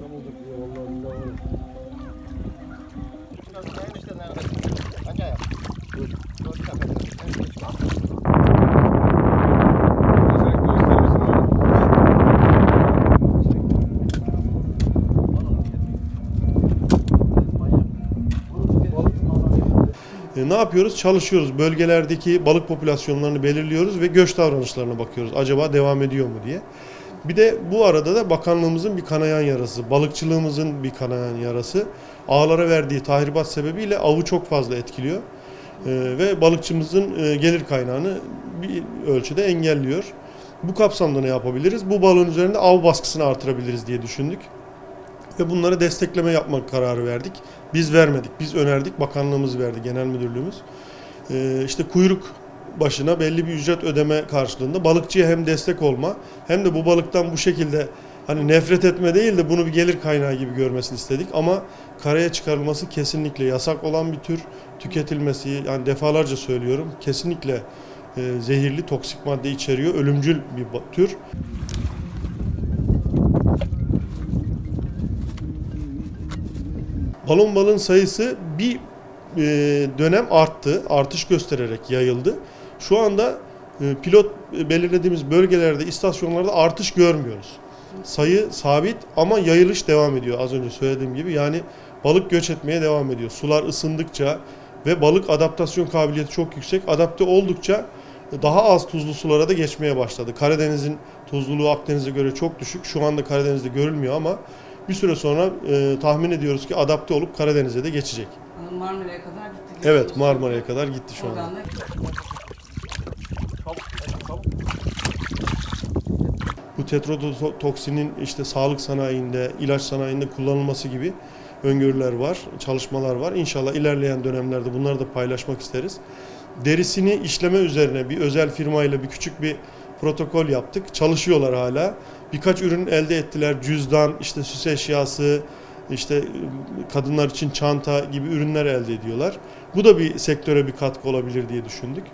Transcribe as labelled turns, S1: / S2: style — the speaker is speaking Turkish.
S1: bulduk diyor vallahi billahi.
S2: Şurası en işte nerede?
S3: Bana?
S4: E, ne yapıyoruz? Çalışıyoruz. Bölgelerdeki balık popülasyonlarını belirliyoruz ve göç davranışlarına bakıyoruz. Acaba devam ediyor mu diye. Bir de bu arada da bakanlığımızın bir kanayan yarası, balıkçılığımızın bir kanayan yarası. Ağlara verdiği tahribat sebebiyle avı çok fazla etkiliyor. E, ve balıkçımızın e, gelir kaynağını bir ölçüde engelliyor. Bu kapsamda ne yapabiliriz? Bu balığın üzerinde av baskısını artırabiliriz diye düşündük. Ve bunlara destekleme yapmak kararı verdik. Biz vermedik, biz önerdik, bakanlığımız verdi, genel müdürlüğümüz. Ee, işte kuyruk başına belli bir ücret ödeme karşılığında balıkçıya hem destek olma hem de bu balıktan bu şekilde hani nefret etme değil de bunu bir gelir kaynağı gibi görmesini istedik ama karaya çıkarılması kesinlikle yasak olan bir tür tüketilmesi yani defalarca söylüyorum kesinlikle e, zehirli toksik madde içeriyor ölümcül bir tür. Balon balığın sayısı bir dönem arttı, artış göstererek yayıldı. Şu anda e, pilot belirlediğimiz bölgelerde, istasyonlarda artış görmüyoruz. Sayı sabit ama yayılış devam ediyor az önce söylediğim gibi. Yani balık göç etmeye devam ediyor. Sular ısındıkça ve balık adaptasyon kabiliyeti çok yüksek. Adapte oldukça daha az tuzlu sulara da geçmeye başladı. Karadeniz'in tuzluluğu Akdeniz'e göre çok düşük. Şu anda Karadeniz'de görülmüyor ama bir süre sonra e, tahmin ediyoruz ki adapte olup Karadeniz'e de geçecek.
S5: Marmara'ya kadar gitti.
S4: Evet. Marmara'ya kadar gitti şu anda.
S5: Oradan da
S4: Bu tetrodotoksinin işte sağlık sanayinde, ilaç sanayinde kullanılması gibi öngörüler var, çalışmalar var. İnşallah ilerleyen dönemlerde bunları da paylaşmak isteriz. Derisini işleme üzerine bir özel firmayla bir küçük bir protokol yaptık. Çalışıyorlar hala. Birkaç ürün elde ettiler. Cüzdan, işte süs eşyası, işte kadınlar için çanta gibi ürünler elde ediyorlar. Bu da bir sektöre bir katkı olabilir diye düşündük.